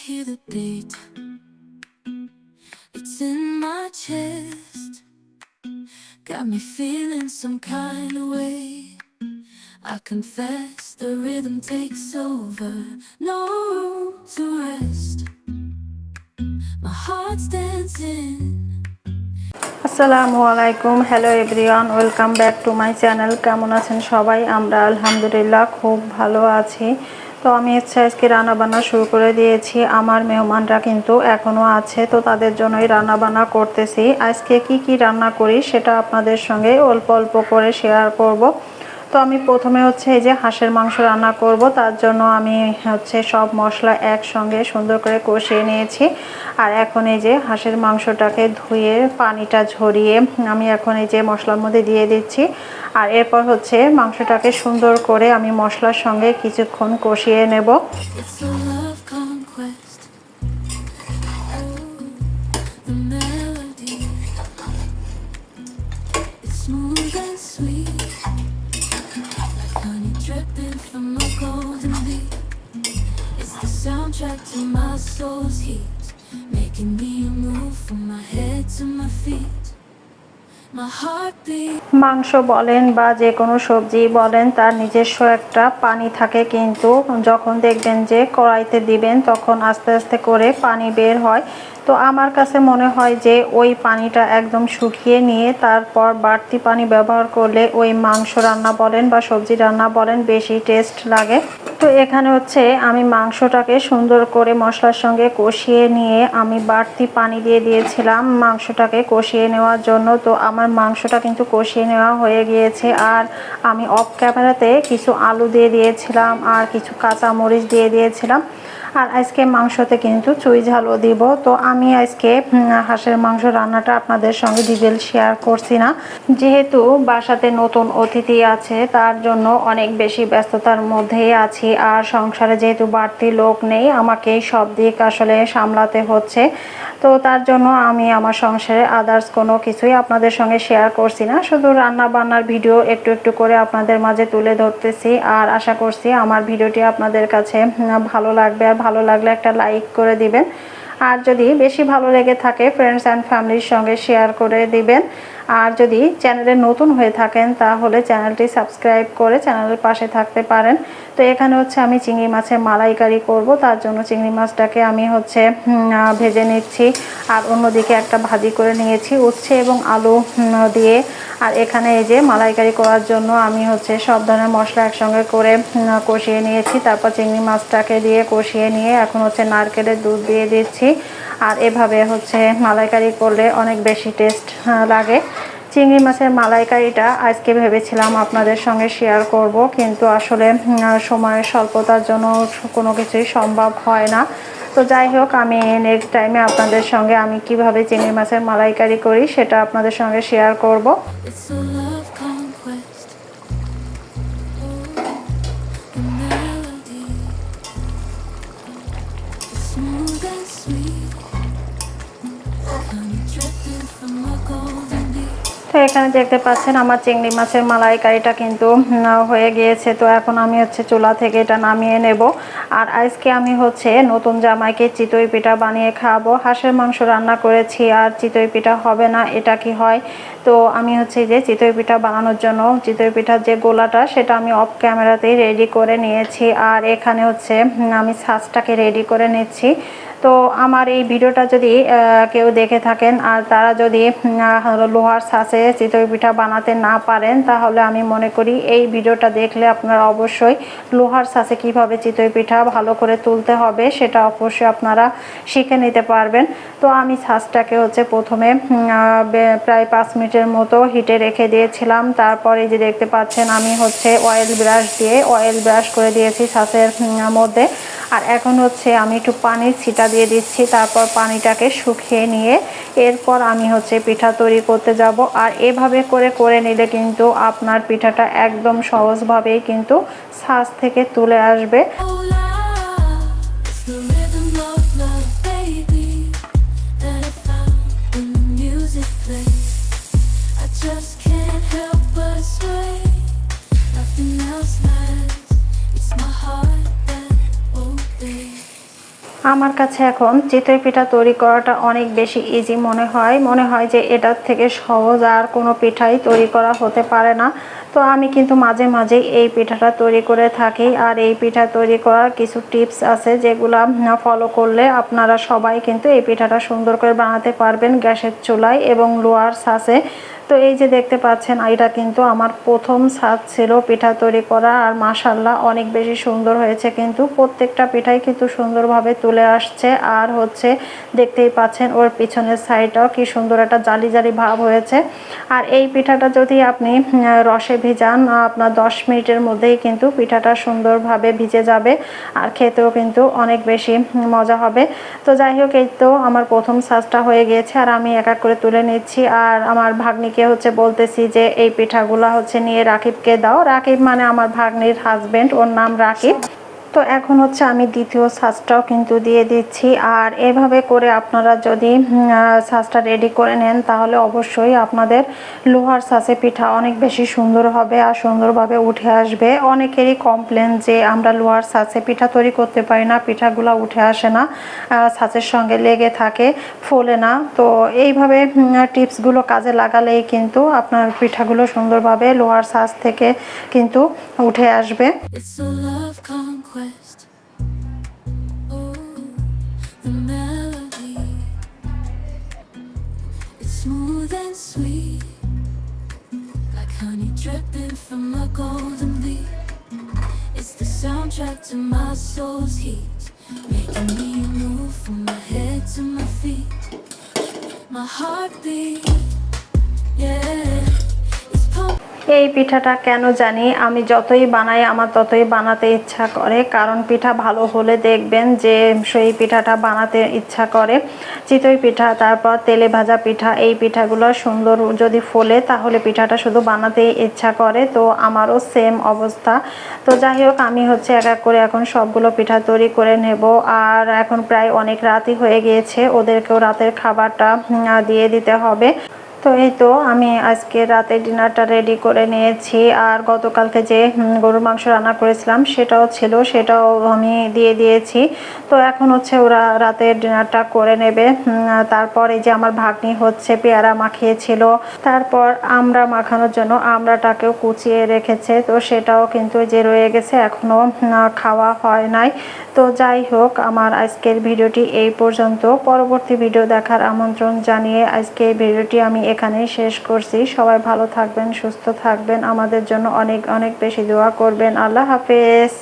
hear the beat. It's in my chest. Got me feeling some kind of way. I confess the rhythm takes over. No room to rest. My heart's dancing. আসসালামু আলাইকুম hello everyone welcome back to my channel কেমন আছেন সবাই আমরা আলহামদুলিল্লাহ খুব ভালো আছি তো আমি হচ্ছে আজকে রান্নাবান্না শুরু করে দিয়েছি। আমার মেহমানরা কিন্তু এখনও আছে, তো তাদের জন্যই রান্নাবান্না করতেছি। আজকে কি কি রান্না করি সেটা আপনাদের সঙ্গে অল্প অল্প করে শেয়ার করব। তো আমি প্রথমে হচ্ছে এই যে হাঁসের মাংস রান্না করব, তার জন্য আমি হচ্ছে সব মশলা একসঙ্গে সুন্দর করে কষিয়ে নিয়েছি। আর এখন এই যে হাঁসের মাংসটাকে ধুয়ে পানিটা ঝরিয়ে আমি এখন এই যে মশলার মধ্যে দিয়ে দিচ্ছি। আর এরপর হচ্ছে মাংসটাকে সুন্দর করে আমি মশলার সঙ্গে কিছুক্ষণ কষিয়ে নেব। Soundtrack to my soul's heat. Making me move from my head to my feet. মাংস বলেন বা যে কোনো সবজি বলেন, তার নিজস্ব একটা পানি থাকে, কিন্তু যখন দেখবেন যে কড়াইতে দিবেন, তখন আস্তে আস্তে করে পানি বের হয় তো আমার কাছে মনে হয় যে ওই পানিটা একদম শুকিয়ে নিয়ে তারপর বাড়তি পানি ব্যবহার করলে ওই মাংস রান্না বলেন বা সবজি রান্না বলেন, বেশি টেস্ট লাগে তো এখানে হচ্ছে আমি মাংসটাকে সুন্দর করে মশলার সঙ্গে কষিয়ে নিয়ে আমি বাড়তি পানি দিয়ে দিয়েছিলাম মাংসটাকে কষিয়ে নেওয়ার জন্য। তো আমার মাংসটা কিন্তু কষিয়ে নেওয়া হয়ে গিয়েছে। আর আমি অফ ক্যামেরাতে কিছু আলু দিয়ে দিয়েছিলাম আর কিছু কাঁচা মরিচ দিয়ে দিয়েছিলাম। আর আজকে মাংসতে কিন্তু চুই ঝালও দিব। তো আমি আজকে হাঁসের মাংস রান্নাটা আপনাদের সঙ্গে ডিটেল শেয়ার করছি না। যেহেতু বাসাতে নতুন অতিথি আছে, তার জন্য অনেক বেশি ব্যস্ততার মধ্যেই আছি। আর সংসারে যেহেতু বাড়তি লোক নেই, আমাকে সব দিক আসলে সামলাতে হচ্ছে। তো তার জন্য আমি আমার সংসারে আদার্স কোনো কিছুই আপনাদের সঙ্গে শেয়ার করছি না। শুধু রান্না বান্নার ভিডিও একটু একটু করে আপনাদের মাঝে তুলে ধরতেছি। আর আশা করছি আমার ভিডিওটি আপনাদের কাছে ভালো লাগবে। আর ভালো লাগলে একটা লাইক করে দিবেন। আর যদি বেশি ভালো লেগে থাকে ফ্রেন্ডস অ্যান্ড ফ্যামিলির সঙ্গে শেয়ার করে দিবেন। আর যদি চ্যানেলে নতুন হয়ে থাকেন, তাহলে চ্যানেলটি সাবস্ক্রাইব করে চ্যানেলের পাশে থাকতে পারেন। তো এখানে হচ্ছে আমি চিংড়ি মাছের মালাইকারি করব, তার জন্য চিংড়ি মাছটাকে আমি হচ্ছে ভেজে নিচ্ছি। আর অন্যদিকে একটা ভাজি করে নিয়েছি, উচ্ছে এবং আলু দিয়ে। আর এখানে এই যে মালাইকারি করার জন্য আমি হচ্ছে সব ধরনের মশলা একসঙ্গে করে কষিয়ে নিয়েছি। তারপর চিংড়ি মাছটাকে দিয়ে কষিয়ে নিয়ে এখন হচ্ছে নারকেলের দুধ দিয়ে দিচ্ছি। আর এভাবে হচ্ছে মালাইকারি করলে অনেক বেশি টেস্ট লাগে। চিংড়ি মাছের মালাইকারিটা আজকে ভেবেছিলাম আপনাদের সঙ্গে শেয়ার করব কিন্তু আসলে সময়ের স্বল্পতার জন্য কোনো কিছুই সম্ভব হয় না তো যাই হোক আমি নেক্সট টাইমে আপনাদের সঙ্গে আমি কীভাবে চিংড়ি মাছের মালাইকারি করি সেটা আপনাদের সঙ্গে শেয়ার করব. Oh, smooth and sweet. Honey dripping from a golden. তো এখানে দেখতে পাচ্ছেন আমার চিংড়ি মাছের মালাইকারিটা কিন্তু হয়ে গিয়েছে। তো এখন আমি হচ্ছে চুলা থেকে এটা নামিয়ে নেব। আর আজকে আমি হচ্ছে নতুন জামাইকে চিতই পিঠা বানিয়ে খাওয়াবো। হাঁসের মাংস রান্না করেছি, আর চিতই পিঠা হবে না, এটা কি হয়? তো আমি হচ্ছে যে চিতই পিঠা বানানোর জন্য, চিতই পিঠার যে গোলাটা, সেটা আমি অফ ক্যামেরাতেই রেডি করে নিয়েছি। আর এখানে হচ্ছে আমি ছাঁচটাকে রেডি করে নিচ্ছি। তো আমার এই ভিডিওটা যদি কেউ দেখে থাকেন আর তারা যদি লোহার ছাঁচে চিতই পিঠা বানাতে না পারেন তাহলে আমি মনে করি এই ভিডিওটা দেখলে আপনারা অবশ্যই লোহার ছাঁচে কীভাবে চিতই পিঠা ভালো করে তুলতে হবে সেটা অবশ্যই আপনারা শিখে নিতে পারবেন। তো আমি ছাঁচটাকে হচ্ছে প্রথমে প্রায় পাঁচ মিনিটের মতো হিটে রেখে দিয়েছিলাম। তারপরে যে দেখতে পাচ্ছেন আমি হচ্ছে অয়েল ব্রাশ দিয়ে অয়েল ব্রাশ করে দিয়েছি উম, মধ্যে। আর এখন হচ্ছে আমি একটু পানির ছিটা দিয়ে দিচ্ছি, তারপর পানিটাকে শুকিয়ে নিয়ে এরপর আমি হচ্ছে পিঠা তৈরি করতে যাব। আর এভাবে করে করে নিলে কিন্তু আপনার পিঠাটা একদম সহজভাবেই কিন্তু ছাঁচ থেকে তুলে আসবে। আমার কাছে এখন চিতই পিঠা তৈরি করাটা অনেক বেশি ইজি মনে হয়। মনে হয় যে এটার থেকে সহজ আর কোনো পিঠাই তৈরি করা হতে পারে না। তো আমি কিন্তু মাঝে মাঝে এই পিঠাটা তৈরি করে থাকি। আর এই পিঠা তৈরি করার কিছু টিপস আছে যেগুলো ফলো করলে আপনারা সবাই কিন্তু এই পিঠাটা সুন্দর করে বানাতে পারবেন গ্যাসের চুলায় এবং লোয়ার সাসে। তো এই যে দেখতে পাচ্ছেন, এটা কিন্তু আমার প্রথম স্বাদ ছিল পিঠা তৈরি করা আর মাসাল্লাহ অনেক বেশি সুন্দর হয়েছে কিন্তু প্রত্যেকটা পিঠাই কিন্তু সুন্দরভাবে তুলে আসছে। আর হচ্ছে দেখতেই পাচ্ছেন ওর পিছনের সাইডটাও কি সুন্দর একটা জালি জালি ভাব হয়েছে। আর এই পিঠাটা যদি আপনি রসে ভিজান আপনার দশ মিনিটের মধ্যেই কিন্তু পিঠাটা সুন্দরভাবে ভিজে যাবে আর খেতেও কিন্তু অনেক বেশি মজা হবে। তো যাই হোক, এই তো আমার প্রথম সাজটা হয়ে গিয়েছে আর আমি এক এক করে তুলে নিচ্ছি। আর আমার ভাগ্নিকে হচ্ছে বলতেছি যে, এই পিঠাগুলো হচ্ছে নিয়ে রাকিবকে দাও। রাকিব মানে আমার ভাগ্নির হাজব্যান্ড ওর নাম রাকিব। তো এখন হচ্ছে আমি দ্বিতীয় সাজটাও কিন্তু দিয়ে দিচ্ছি। আর এভাবে করে আপনারা যদি সাজটা রেডি করে নেন, তাহলে অবশ্যই আপনাদের লোহার সাজে পিঠা অনেক বেশি সুন্দর হবে আর সুন্দরভাবে উঠে আসবে। অনেকেরই কমপ্লেন যে আমরা লোহার সাজে পিঠা তৈরি করতে পারি না, পিঠাগুলো উঠে আসে না সাজের সঙ্গে লেগে থাকে, ফোলে না। তো এইভাবে টিপসগুলো কাজে লাগালেই কিন্তু আপনার পিঠাগুলো সুন্দরভাবে লোহার সাজ থেকে কিন্তু উঠে আসবে। It's a love conquest. Honey dripping from a golden bee. It's the soundtrack to my soul's heat, making me move from my head to my feet. My heartbeat, yeah. এই পিঠাটা কেন জানি? আমি যতই বানাই, আমার ততই বানাতে ইচ্ছা করে। কারণ পিঠা ভালো হলে দেখবেন যে, সেই পিঠাটা বানাতে ইচ্ছা করে। চিতই পিঠা, তারপর তেলে ভাজা পিঠা, এই পিঠাগুলো সুন্দর যদি ফোলে, তাহলে পিঠাটা শুধু বানাতে ইচ্ছা করে। তো আমারও সেম অবস্থা। তো যাই হোক, আমি হচ্ছে এক এক করে এখন সবগুলো পিঠা তৈরি করে নেব। আর এখন প্রায় অনেক রাতই হয়ে গিয়েছে। ওদেরকেও রাতের খাবারটা দিয়ে দিতে হবে। তো এই তো আমি আজকে রাতে ডিনারটা রেডি করে নিয়েছি। আর গতকালকে যে গরুর মাংস রান্না করেছিলাম সেটাও ছিল, সেটাও আমি দিয়ে দিয়েছি। তো এখন হচ্ছে ওরা রাতের ডিনারটা করে নেবে। তারপর এই যে আমার ভাগ্নি হচ্ছে পেয়ারা মাখিয়েছিল। তারপর আমরা মাখানোর জন্য আমড়াটাকেও কুচিয়ে রেখেছে। তো সেটাও কিন্তু যে রয়ে গেছে এখনও খাওয়া হয় নাই। তো যাই হোক, আমার আজকের ভিডিওটি এই পর্যন্ত। পরবর্তী ভিডিও দেখার আমন্ত্রণ জানিয়ে আজকে এই ভিডিওটি আমি এখানেই শেষ করছি। সবাই ভালো থাকবেন, সুস্থ থাকবেন। আমাদের জন্য অনেক অনেক বেশি দোয়া করবেন। আল্লাহ হাফেজ।